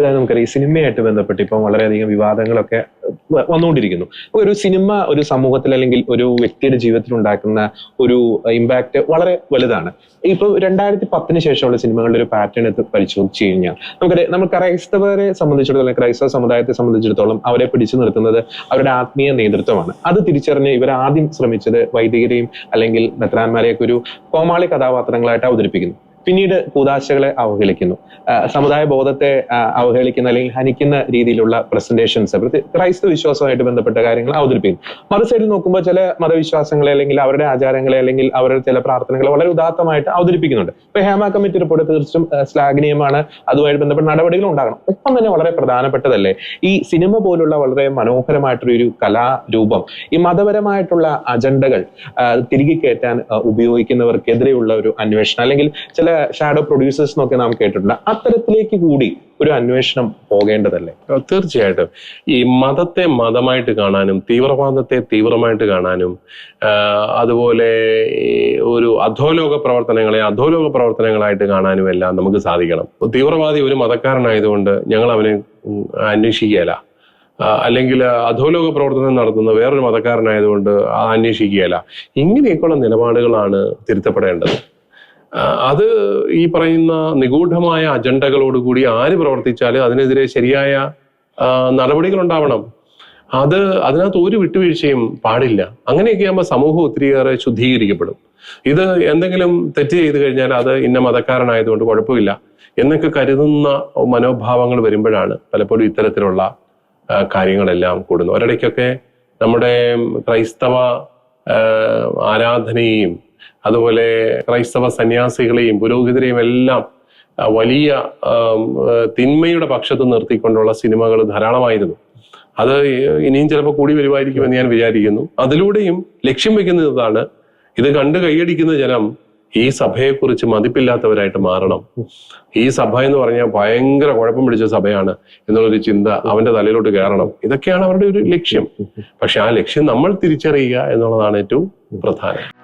അടുത്തതായി നമുക്കറിയാം ഈ സിനിമയായിട്ട് ബന്ധപ്പെട്ട് ഇപ്പം വളരെയധികം വിവാദങ്ങളൊക്കെ വന്നുകൊണ്ടിരിക്കുന്നു. ഒരു സിനിമ ഒരു സമൂഹത്തിൽ അല്ലെങ്കിൽ ഒരു വ്യക്തിയുടെ ജീവിതത്തിൽ ഉണ്ടാക്കുന്ന ഒരു ഇമ്പാക്ട് വളരെ വലുതാണ്. ഇപ്പൊ രണ്ടായിരത്തി പത്തിന് ശേഷമുള്ള സിനിമകളുടെ ഒരു പാറ്റേൺ എടുത്ത് പരിശോധിച്ച് കഴിഞ്ഞാൽ നമുക്കറിയാം നമ്മൾ ക്രൈസ്തവരെ സംബന്ധിച്ചിടത്തോളം ക്രൈസ്തവ സമുദായത്തെ സംബന്ധിച്ചിടത്തോളം അവരെ പിടിച്ചു നിർത്തുന്നത് അവരുടെ ആത്മീയ നേതൃത്വമാണ്. അത് തിരിച്ചറിഞ്ഞ് ഇവർ ആദ്യം ശ്രമിച്ചത് വൈദികരെയും അല്ലെങ്കിൽ മെത്രാന്മാരെയൊക്കെ ഒരു കോമാളി കഥാപാത്രങ്ങളായിട്ട് അവതരിപ്പിക്കുന്നു. പിന്നീട് കൂതാശകളെ അവഹേളിക്കുന്നു. സമുദായ ബോധത്തെ അവഹേളിക്കുന്ന അല്ലെങ്കിൽ ഹനിക്കുന്ന രീതിയിലുള്ള പ്രസന്റേഷൻസ് ക്രൈസ്തവ വിശ്വാസവുമായിട്ട് ബന്ധപ്പെട്ട കാര്യങ്ങൾ അവതരിപ്പിക്കുന്നു. മറു സൈഡിൽ നോക്കുമ്പോൾ ചില മതവിശ്വാസങ്ങളെ അല്ലെങ്കിൽ അവരുടെ ആചാരങ്ങളെ അല്ലെങ്കിൽ അവരുടെ ചില പ്രാർത്ഥനകളെ വളരെ ഉദാത്തമായിട്ട് അവതരിപ്പിക്കുന്നുണ്ട്. ഇപ്പൊ ഹേമ കമ്മിറ്റി റിപ്പോർട്ട് തീർച്ചയായും ശ്ലാഘനീയമാണ്. അതുമായിട്ട് ബന്ധപ്പെട്ട നടപടികൾ ഉണ്ടാകണം. ഒപ്പം തന്നെ വളരെ പ്രധാനപ്പെട്ടതല്ലേ ഈ സിനിമ പോലുള്ള വളരെ മനോഹരമായിട്ടുള്ള ഒരു കലാരൂപം ഈ മതപരമായിട്ടുള്ള അജണ്ടകൾ തിരികെ കയറ്റാൻ ഉപയോഗിക്കുന്നവർക്കെതിരെയുള്ള ഒരു അന്വേഷണം അല്ലെങ്കിൽ ചില ഷാഡോ പ്രൊഡ്യൂസേഴ്സ് എന്നൊക്കെ നാം കേട്ടിട്ടുണ്ട്. അത്തരത്തിലേക്ക് കൂടി ഒരു അന്വേഷണം പോകേണ്ടതല്ലേ? തീർച്ചയായിട്ടും. ഈ മതത്തെ മതമായിട്ട് കാണാനും തീവ്രവാദത്തെ തീവ്രമായിട്ട് കാണാനും അതുപോലെ ഒരു അധോലോക പ്രവർത്തനങ്ങളെ അധോലോക പ്രവർത്തനങ്ങളായിട്ട് കാണാനും എല്ലാം നമുക്ക് സാധിക്കണം. തീവ്രവാദി ഒരു മതക്കാരനായതുകൊണ്ട് ഞങ്ങൾ അവനെ അന്വേഷിക്കുകയല്ല. അല്ലെങ്കിൽ അധോലോക പ്രവർത്തനം നടത്തുന്ന വേറൊരു മതക്കാരനായതുകൊണ്ട് അന്വേഷിക്കുകയില്ല. ഇങ്ങനെയൊക്കെയുള്ള നിലപാടുകളാണ് തിരുത്തപ്പെടേണ്ടത്. അത് ഈ പറയുന്ന നിഗൂഢമായ അജണ്ടകളോടുകൂടി ആര് പ്രവർത്തിച്ചാലും അതിനെതിരെ ശരിയായ നടപടികൾ ഉണ്ടാവണം അത് അതിനകത്ത് ഒരു വിട്ടുവീഴ്ചയും പാടില്ല. അങ്ങനെയൊക്കെ ആകുമ്പോൾ സമൂഹം ഒത്തിരിയേറെ ശുദ്ധീകരിക്കപ്പെടും. ഇത് എന്തെങ്കിലും തെറ്റ് ചെയ്തു കഴിഞ്ഞാൽ അത് ഇന്ന മതക്കാരനായതുകൊണ്ട് കുഴപ്പമില്ല എന്നൊക്കെ കരുതുന്ന മനോഭാവങ്ങൾ വരുമ്പോഴാണ് പലപ്പോഴും ഇത്തരത്തിലുള്ള കാര്യങ്ങളെല്ലാം കൂടുന്നത്. ഒരിടയ്ക്കൊക്കെ നമ്മുടെ ക്രൈസ്തവ ആരാധനയും ആരാധനയെയും അതുപോലെ ക്രൈസ്തവ സന്യാസികളെയും പുരോഹിതരെയും എല്ലാം വലിയ തിന്മയുടെ പക്ഷത്ത് നിർത്തിക്കൊണ്ടുള്ള സിനിമകൾ ധാരാളമായിരുന്നു. അത് ഇനിയും ചിലപ്പോൾ കൂടി വരുമായിരിക്കുമെന്ന് ഞാൻ വിചാരിക്കുന്നു. അതിലൂടെയും ലക്ഷ്യം വെക്കുന്നത് ഇതാണ് ഇത് കണ്ട് കൈയടിക്കുന്ന ജനം ഈ സഭയെക്കുറിച്ച് മതിപ്പില്ലാത്തവരായിട്ട് മാറണം. ഈ സഭ എന്ന് പറഞ്ഞാൽ ഭയങ്കര കുഴപ്പം പിടിച്ച സഭയാണ് എന്നുള്ളൊരു ചിന്ത അവന്റെ തലയിലോട്ട് കയറണം. ഇതൊക്കെയാണ് അവരുടെ ഒരു ലക്ഷ്യം. പക്ഷെ ആ ലക്ഷ്യം നമ്മൾ തിരിച്ചറിയുക എന്നുള്ളതാണ് ഏറ്റവും പ്രധാനം.